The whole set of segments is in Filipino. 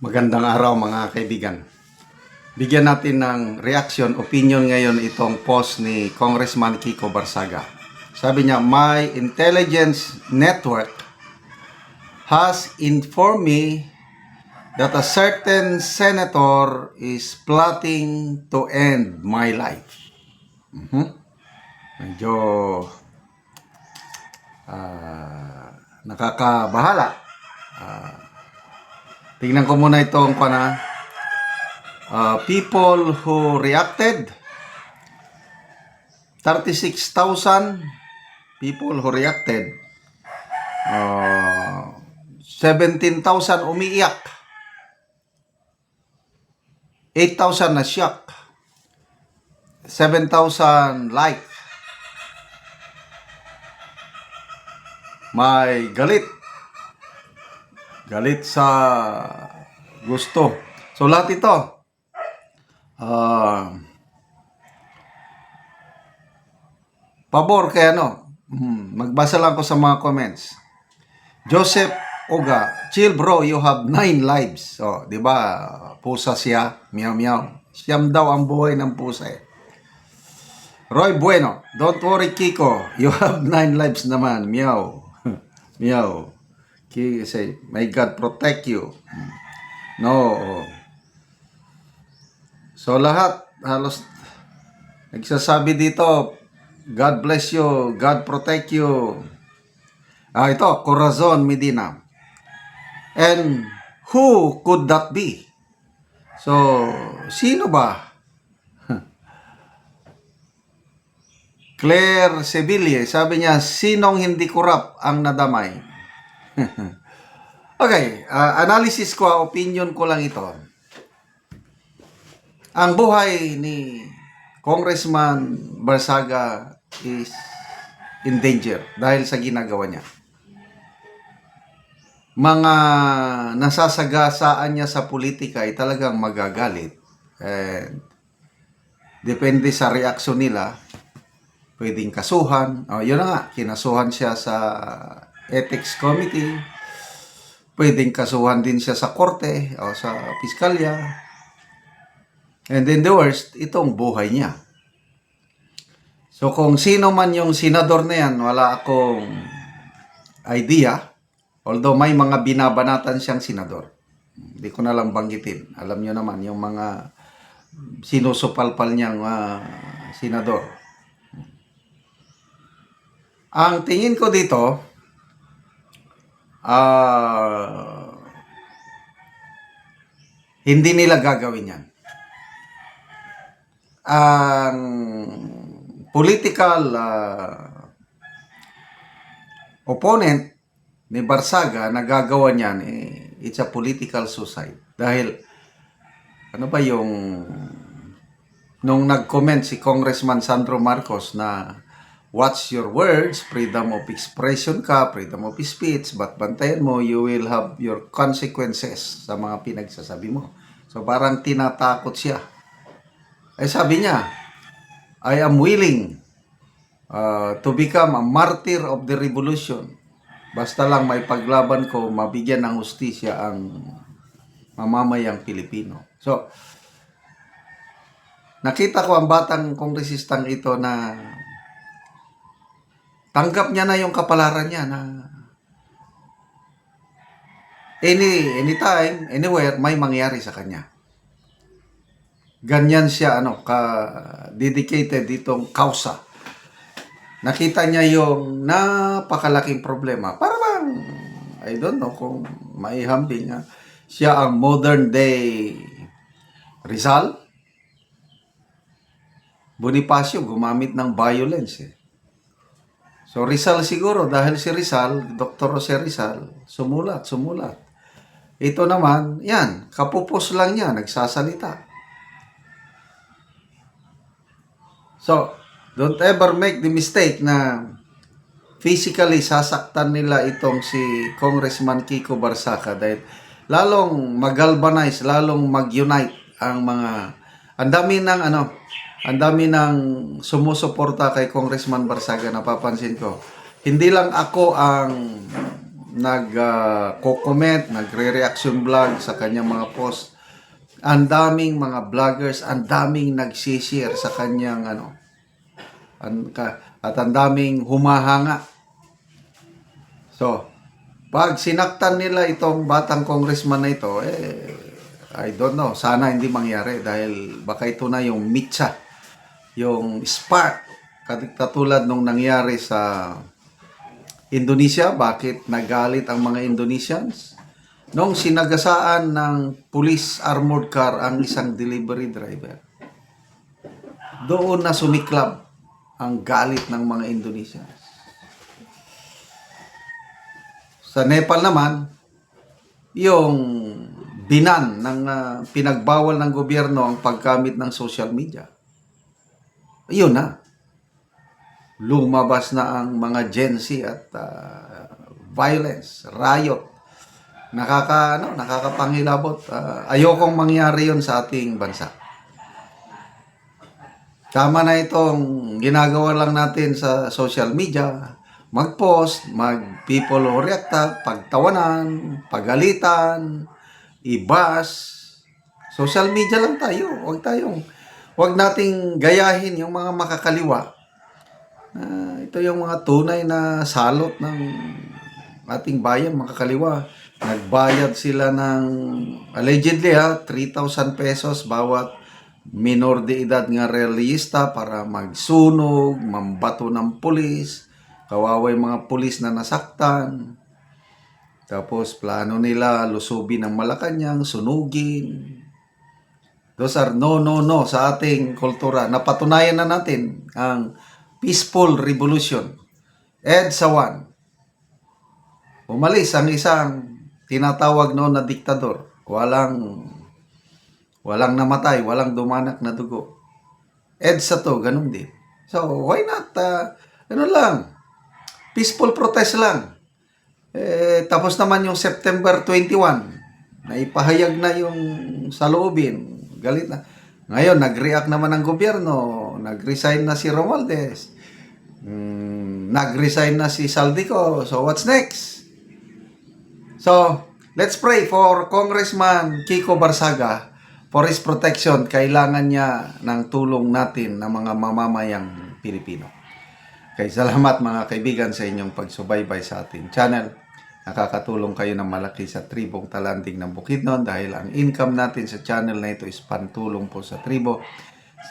Magandang araw mga kaibigan. Bigyan natin ng reaction, opinion ngayon itong post ni Congressman Kiko Barsaga. Sabi niya, My intelligence network has informed me that a certain senator is plotting to end my life. Mhm. Medyo ah, nakakabahala. Tingnan ko muna itong pana. Uh, people who reacted. 36,000 people who reacted. Uh, 17,000 umiiyak. 8,000 na shock. 7,000 like. May galit galit sa gusto. So lahat ito, ah, pabor kay ano, hmm, magbasa lang ko sa mga comments. Joseph Oga, chill bro, you have nine lives. So, di ba, pusa siya, meow meow. Siyam daw ang buhay ng pusa eh. Roy Bueno, don't worry Kiko, you have nine lives naman, meow. meow. Ki say, may God protect you. No. So lahat halos nagsasabi dito, God bless you, God protect you. Ah, ito, Corazon Medina. And who could that be? So, sino ba? Claire Seville, sabi niya, sinong hindi kurap ang nadamay? okay, ah, analysis ko, opinion ko lang ito. Ang buhay ni Congressman Barsaga is in danger dahil sa ginagawa niya. Mga nasasagasaan niya sa politika ay talagang magagalit. And depende sa reaksyon nila, pwedeng kasuhan. Oh, yun na nga, kinasuhan siya sa ethics committee. Pwedeng kasuhan din siya sa korte o sa piskalya. And then the worst, itong buhay niya. So kung sino man yung senador na yan, wala akong idea. Although may mga binabanatan siyang senador. Hindi ko na lang banggitin. Alam niyo naman yung mga sinusupalpal niyang ah, senador. Ang tingin ko dito, ah hindi nila gagawin yan. Ang political ah, opponent ni Barsaga na gagawa niyan, eh, it's a political suicide. Dahil, ano ba yung, nung nag-comment si Congressman Sandro Marcos na watch your words, freedom of expression ka, freedom of speech, but bantayan mo, you will have your consequences sa mga pinagsasabi mo. So parang tinatakot siya. Ay sabi niya, I am willing uh, to become a martyr of the revolution. Basta lang may paglaban ko, mabigyan ng hustisya ang mamamayang Pilipino. So, nakita ko ang batang kongresistang ito na tanggap niya na yung kapalaran niya na any anytime, anywhere may mangyari sa kanya. Ganyan siya ano ka dedicated ditong kausa. Nakita niya yung napakalaking problema. Para bang I don't know kung maihambing nga siya ang modern day Rizal. Bonifacio gumamit ng violence eh. So Rizal siguro dahil si Rizal, Dr. Jose Rizal, sumulat, sumulat. Ito naman, yan, kapupos lang niya, nagsasalita. So, don't ever make the mistake na physically sasaktan nila itong si Congressman Kiko Barsaka dahil lalong mag-galvanize, lalong mag-unite ang mga ang dami ng ano, ang dami ng sumusuporta kay Congressman Barsaga napapansin ko. Hindi lang ako ang nag-comment, nagre-reaction vlog sa kanyang mga post. Ang daming mga vloggers, ang daming nag-share sa kanyang ano, an, ka, at ang daming humahanga. So, pag sinaktan nila itong batang congressman na ito, eh, I don't know, sana hindi mangyari dahil baka ito na yung mitsa, yung spark, katulad nung nangyari sa Indonesia, bakit nagalit ang mga Indonesians? Nung sinagasaan ng police armored car ang isang delivery driver, doon na sumiklab ang galit ng mga Indonesians. Sa Nepal naman, yung binan ng ah, pinagbawal ng gobyerno ang paggamit ng social media. Yun na. Lumabas na ang mga Gen Z at ah, violence, riot. Nakaka ano, nakakapangilabot. Ah, ayokong mangyari 'yon sa ating bansa. Tama na itong ginagawa lang natin sa social media. Mag-post, mag-people who react, pagtawanan, pagalitan, ibas. Social media lang tayo. Huwag tayong, huwag nating gayahin yung mga makakaliwa. Ah, ito yung mga tunay na salot ng ating bayan, makakaliwa. Nagbayad sila ng, allegedly ha, 3,000 pesos bawat minor de edad nga realista para magsunog, mambato ng pulis, kawawa yung mga pulis na nasaktan. Tapos plano nila lusubin ng Malacanang, sunugin. Those are no, no, no sa ating kultura. Napatunayan na natin ang peaceful revolution. EDSA 1. Umalis ang isang tinatawag noon na diktador. Walang walang namatay, walang dumanak na dugo. EDSA to, ganun din. So, why not, uh, ano lang, peaceful protest lang. Eh, tapos naman yung September 21, naipahayag na yung saloobin. Galit na. Ngayon, nag-react naman ang gobyerno. Nag-resign na si Romualdez. Mm, nag-resign na si Saldico. So, what's next? So, let's pray for Congressman Kiko Barsaga for his protection. Kailangan niya ng tulong natin ng mga mamamayang Pilipino. Kay salamat mga kaibigan sa inyong pagsubaybay sa ating channel. Nakakatulong kayo ng malaki sa tribong talanding ng Bukidnon dahil ang income natin sa channel na ito is pantulong po sa tribo.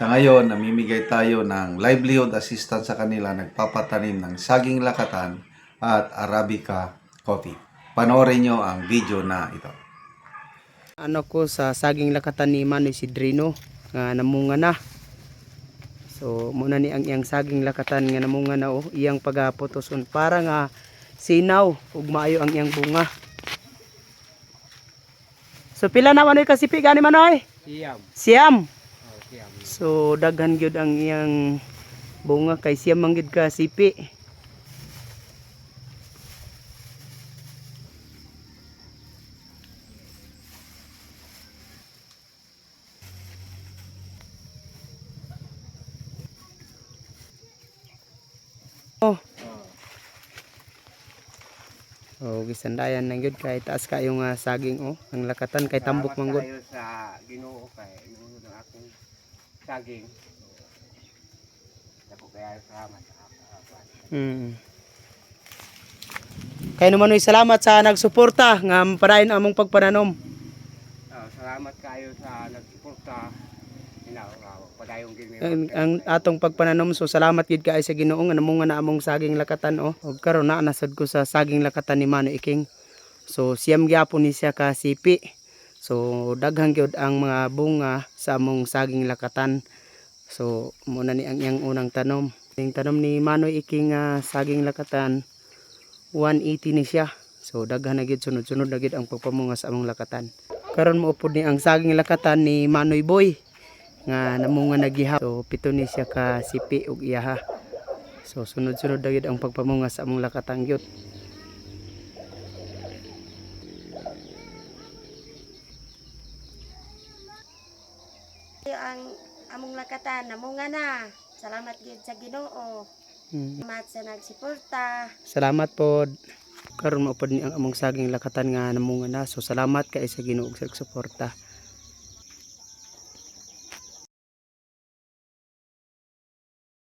Sa ngayon, namimigay tayo ng livelihood assistance sa kanila, nagpapatanim ng saging lakatan at Arabica coffee. Panoorin nyo ang video na ito. ano ko sa saging lakatan ni Manoy si Drino nga namunga na so muna ni ang iyang saging lakatan nga namunga na oh iyang pagapotoson para nga sinaw. Ug maayo ang iyang bunga. So pila na Manoy kasipi gani Manoy? Siyam. siyam. Oh, siyam. so daghan gyud ang iyang bunga. Kay siyam man gyud ka Oh, gisandayan nang gyud kay taas kayong uh, saging oh, ang lakatan kay tambok man kayo sa Ginoo kay nunod ang akong saging. Dako kaya salamat sa. Mm. Kaya naman oy salamat sa nagsuporta nga mapadayon among pagpananom. Oh, salamat kayo sa nagsuporta. Uh, padayong gini. Ang, ang atong pagpananom so salamat gid kay sa Ginoo nga namo nga na among saging lakatan oh. Og karon na nasad ko sa saging lakatan ni Mano Iking. So siyam gyapon ni siya ka sipi. So daghang gyud ang mga bunga sa among saging lakatan. So muna ni ang iyang unang tanom. Ang tanom ni Manoy Iking nga saging lakatan 180 ni siya. So daghan na gyud sunod-sunod na gyud ang pagpamunga sa among lakatan. Karon mo upod ni ang saging lakatan ni Manoy Boy nga namunga nagiha. So pito ni siya ka sipi ug iyaha. So sunod-sunod na gyud ang pagpamunga sa among lakatan gyud. ang among lakatan namunga na. Salamat gid sa Ginoo. Hmm. Salamat sa nagsuporta. Salamat pod. karon maupad ni ang among saging lakatan nga namunga na so salamat kay sa Ginoo sa suporta